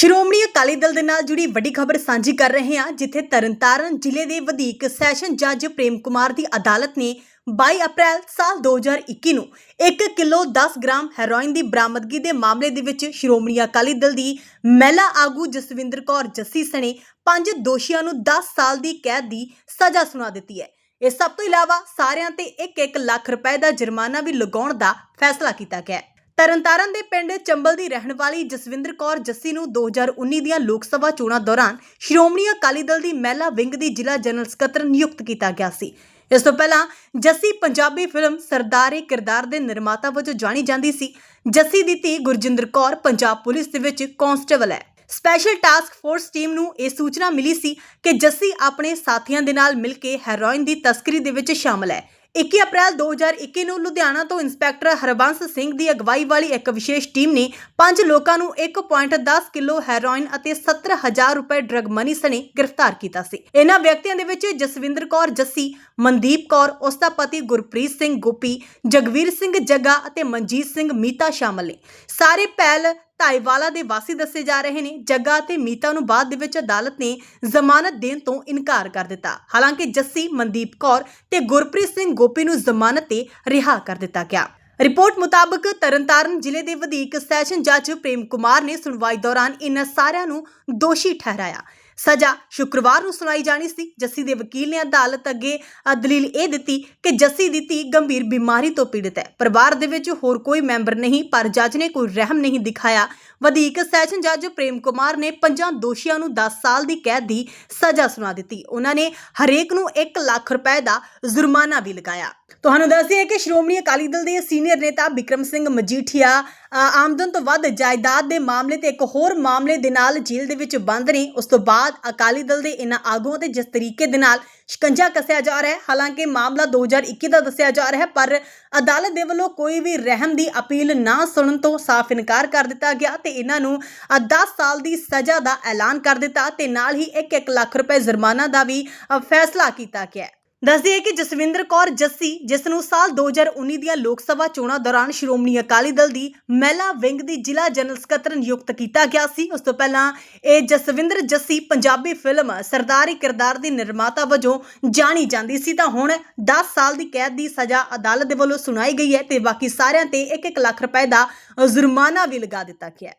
ਸ਼੍ਰੋਮਣੀ ਅਕਾਲੀ ਦਲ ਦੇ ਨਾਲ ਜੁੜੀ ਵੱਡੀ ਖਬਰ ਸਾਂਝੀ ਕਰ ਰਹੇ ਹਾਂ, ਜਿੱਥੇ ਤਰਨਤਾਰਨ ਜ਼ਿਲ੍ਹੇ ਦੇ ਵਧੀਕ ਸੈਸ਼ਨ ਜੱਜ ਪ੍ਰੇਮ ਕੁਮਾਰ ਦੀ ਅਦਾਲਤ ਨੇ 22 ਅਪ੍ਰੈਲ ਸਾਲ 2021 ਨੂੰ 1 ਕਿਲੋ 10 ਗ੍ਰਾਮ ਹੈਰੋਇਨ ਦੀ ਬਰਾਮਦਗੀ ਦੇ ਮਾਮਲੇ ਦੇ ਵਿੱਚ ਸ਼੍ਰੋਮਣੀ ਅਕਾਲੀ ਦਲ ਦੀ ਮਹਿਲਾ ਆਗੂ ਜਸਵਿੰਦਰ ਕੌਰ ਜੱਸੀ ਸਣੇ ਪੰਜ ਦੋਸ਼ੀਆਂ ਨੂੰ 10 ਸਾਲ ਦੀ ਕੈਦ ਦੀ ਸਜ਼ਾ ਸੁਣਾ ਦਿੱਤੀ ਹੈ। ਇਸ ਸਭ ਤੋਂ ਇਲਾਵਾ ਸਾਰਿਆਂ ਤੇ 1-1 ਲੱਖ ਰੁਪਏ ਦਾ ਜੁਰਮਾਨਾ ਵੀ ਲਗਾਉਣ ਦਾ ਫੈਸਲਾ ਕੀਤਾ ਗਿਆ ਹੈ। ਤਰਨਤਾਰਨ ਦੇ ਪਿੰਡ ਚੰਬਲ ਦੀ ਰਹਿਣ ਵਾਲੀ ਜਸਵਿੰਦਰ ਕੌਰ ਜੱਸੀ ਨੂੰ 2019 ਦੀਆਂ ਲੋਕ ਸਭਾ ਚੋਣਾਂ ਦੌਰਾਨ ਸ਼੍ਰੋਮਣੀ ਅਕਾਲੀ ਦਲ ਦੀ ਮਹਿਲਾ ਵਿੰਗ ਦੀ ਜ਼ਿਲ੍ਹਾ ਜਨਰਲ ਸਕੱਤਰ ਨਿਯੁਕਤ ਕੀਤਾ ਗਿਆ ਸੀ। ਇਸ ਤੋਂ ਪਹਿਲਾਂ ਜੱਸੀ ਪੰਜਾਬੀ ਫਿਲਮ ਸਰਦਾਰੇ ਕਿਰਦਾਰ ਦੇ ਨਿਰਮਾਤਾ ਵਜੋਂ ਜਾਣੀ ਜਾਂਦੀ ਸੀ। ਜੱਸੀ ਦੀ ਧੀ ਗੁਰਜਿੰਦਰ ਕੌਰ ਪੰਜਾਬ ਪੁਲਿਸ ਦੇ ਵਿੱਚ ਕਾਂਸਟੇਬਲ ਹੈ। ਸਪੈਸ਼ਲ ਟਾਸਕ ਫੋਰਸ ਟੀਮ ਨੂੰ ਇਹ ਸੂਚਨਾ ਮਿਲੀ ਸੀ ਕਿ ਜੱਸੀ ਆਪਣੇ ਸਾਥੀਆਂ ਦੇ ਨਾਲ ਮਿਲ ਕੇ ਹੈਰੋਇਨ ਦੀ ਤਸਕਰੀ ਦੇ ਵਿੱਚ ਸ਼ਾਮਲ ਹੈ। 21 ਅਪ੍ਰੈਲ 2021 ਨੂੰ ਲੁਧਿਆਣਾ ਤੋਂ ਇੰਸਪੈਕਟਰ ਹਰਬੰਸ ਸਿੰਘ ਦੀ ਅਗਵਾਈ ਵਾਲੀ ਇੱਕ ਵਿਸ਼ੇਸ਼ ਟੀਮ ਨੇ ਪੰਜ ਲੋਕਾਂ ਨੂੰ 1.10 ਕਿਲੋ ਹੈਰੋਇਨ ਅਤੇ 70000 ਰੁਪਏ ਡਰਗ ਮਨੀ ਸਣੇ ਗ੍ਰਿਫਤਾਰ ਕੀਤਾ ਸੀ। ਇਹਨਾਂ ਵਿਅਕਤੀਆਂ ਦੇ ਵਿੱਚ ਜਸਵਿੰਦਰ ਕੌਰ ਜੱਸੀ, ਮਨਦੀਪ ਕੌਰ ਉਸ ਦਾ ਪਤੀ ਗੁਰਪ੍ਰੀਤ ਸਿੰਘ, ਗੋਪੀ, ਜਗਵੀਰ ਸਿੰਘ ਜੱਗਾ ਅਤੇ ਮਨਜੀਤ ਸਿੰਘ ਮੀਤਾ ਸ਼ਾਮਲ ਨੇ। ਸਾਰੇ ਪਹਿਲ ਢਾਈਵਾਲਾ ਦੇ ਵਾਸੀ ਦੱਸੇ ਜਾ ਰਹੇ ਨੇ। ਜੱਗਾ ਅਤੇ ਮੀਤਾ ਨੂੰ ਬਾਅਦ ਦੇ ਵਿੱਚ ਅਦਾਲਤ ਨੇ ਜ਼ਮਾਨਤ ਦੇਣ ਤੋਂ ਇਨਕਾਰ ਕਰ ਦਿੱਤਾ। ਹਾਲਾਂਕਿ ਜੱਸੀ, ਮਨਦੀਪ ਕੌਰ ਤੇ ਗੁਰਪ੍ਰੀਤ ਸਿੰਘ ਗੋਪੀ ਨੂੰ ਜ਼ਮਾਨਤ ਤੇ ਰਿਹਾ ਕਰ ਦਿੱਤਾ ਗਿਆ। ਰਿਪੋਰਟ ਮੁਤਾਬਕ ਤਰਨਤਾਰਨ ਜ਼ਿਲ੍ਹੇ ਦੇ ਵਧੀਕ ਸੈਸ਼ਨ ਜੱਜ ਪ੍ਰੇਮ ਕੁਮਾਰ ਨੇ ਸੁਣਵਾਈ ਦੌਰਾਨ ਇਨ੍ਹਾਂ ਸਾਰਿਆਂ ਨੂੰ ਦੋਸ਼ੀ ਠਹਿਰਾਇਆ। ਸਜ਼ਾ ਸ਼ੁੱਕਰਵਾਰ ਨੂੰ ਸੁਣਾਈ ਜਾਣੀ ਸੀ। ਜੱਸੀ ਦੇ ਵਕੀਲ ਨੇ ਅਦਾਲਤ ਅੱਗੇ ਦਲੀਲ ਇਹ ਦਿੱਤੀ ਕਿ ਜੱਸੀ ਦੀ ਧੀ ਗੰਭੀਰ ਬਿਮਾਰੀ ਤੋਂ ਪੀੜਤ ਹੈ। ਪਰਿਵਾਰ ਦੇ ਵਿੱਚ ਹੋਰ ਕੋਈ ਮੈਂਬਰ ਨਹੀਂ, ਪਰ ਜੱਜ ਨੇ ਕੋਈ ਰਹਿਮ ਨਹੀਂ ਦਿਖਾਇਆ। ਵਧੇਕ ਸੈਸ਼ਨ ਜੱਜ ਪ੍ਰੇਮ ਕੁਮਾਰ ਨੇ ਪੰਜਾਂ ਦੋਸ਼ੀਆਂ ਨੂੰ 10 ਸਾਲ ਦੀ ਕੈਦ ਦੀ ਸਜ਼ਾ ਸੁਣਾ ਦਿੱਤੀ। ਉਹਨਾਂ ਨੇ ਹਰੇਕ ਨੂੰ 1 ਲੱਖ ਰੁਪਏ ਦਾ ਜੁਰਮਾਨਾ ਵੀ ਲਗਾਇਆ। ਤੁਹਾਨੂੰ ਦੱਸਿਆ ਕਿ ਸ਼੍ਰੋਮਣੀ ਅਕਾਲੀ ਦਲ ਦੇ ਸੀਨੀਅਰ ਨੇਤਾ ਬਿਕਰਮ ਸਿੰਘ ਮਜੀਠੀਆ ਆਮਦਨ ਤੋਂ ਵੱਧ ਜਾਇਦਾਦ ਦੇ ਮਾਮਲੇ ਤੇ ਇੱਕ ਹੋਰ ਮਾਮਲੇ ਦੇ ਨਾਲ ਜੇਲ੍ਹ ਦੇ ਵਿੱਚ ਬੰਦ ਨੇ। ਉਸ ਤੋਂ ਬਾਅਦ ਅਕਾਲੀ ਦਲ ਦੇ ਇਹਨਾਂ ਆਗੂਆਂ ਤੇ ਜਿਸ ਤਰੀਕੇ ਦੇ ਨਾਲ ਸ਼ਿਕੰਜਾ ਕੱਸਿਆ ਜਾ ਰਿਹਾ ਹੈ ਹਾਲਾਂਕਿ ਮਾਮਲਾ 2021 ਦਾ ਦੱਸਿਆ ਜਾ ਰਿਹਾ ਹੈ ਪਰ ਅਦਾਲਤ ਦੇ ਵੱਲੋਂ ਕੋਈ ਵੀ ਰਹਿਮ ਦੀ ਅਪੀਲ ਨਾ ਸੁਣਨ ਤੋਂ ਸਾਫ਼ ਇਨਕਾਰ ਕਰ ਦਿੱਤਾ ਗਿਆ ਤੇ ਇਹਨਾਂ ਨੂੰ ਅ, 10 ਸਾਲ ਦੀ ਸਜ਼ਾ ਦਾ ਐਲਾਨ ਕਰ ਦਿੱਤਾ ਤੇ ਨਾਲ ਹੀ 1-1 ਲੱਖ ਰੁਪਏ ਜੁਰਮਾਨਾ ਦਾ ਵੀ ਫੈਸਲਾ ਕੀਤਾ ਗਿਆ ਦੱਸਦੀ ਹੈ ਕਿ ਜਸਵਿੰਦਰ ਕੌਰ ਜੱਸੀ ਜਿਸ ਨੂੰ ਸਾਲ 2019 ਦੀਆਂ ਲੋਕ ਸਭਾ ਚੋਣਾਂ ਦੌਰਾਨ ਸ਼੍ਰੋਮਣੀ ਅਕਾਲੀ ਦਲ ਦੀ ਮਹਿਲਾ ਵਿੰਗ ਦੀ ਜ਼ਿਲ੍ਹਾ ਜਨਰਲ ਸਕੱਤਰ ਨਿਯੁਕਤ ਕੀਤਾ ਗਿਆ ਸੀ, ਉਸ ਤੋਂ ਪਹਿਲਾਂ ਇਹ ਜਸਵਿੰਦਰ ਜੱਸੀ ਪੰਜਾਬੀ ਫਿਲਮ ਸਰਦਾਰੀ ਕਿਰਦਾਰ ਦੀ ਨਿਰਮਾਤਾ ਵਜੋਂ ਜਾਣੀ ਜਾਂਦੀ ਸੀ, ਤਾਂ ਹੁਣ 10 ਸਾਲ ਦੀ ਕੈਦ ਦੀ ਸਜ਼ਾ ਅਦਾਲਤ ਦੇ ਵੱਲੋਂ ਸੁਣਾਈ ਗਈ ਹੈ ਤੇ ਬਾਕੀ ਸਾਰਿਆਂ ਤੇ 1-1 ਲੱਖ ਰੁਪਏ ਦਾ ਜੁਰਮਾਨਾ ਵੀ ਲਗਾ ਦਿੱਤਾ ਗਿਆ ਹੈ।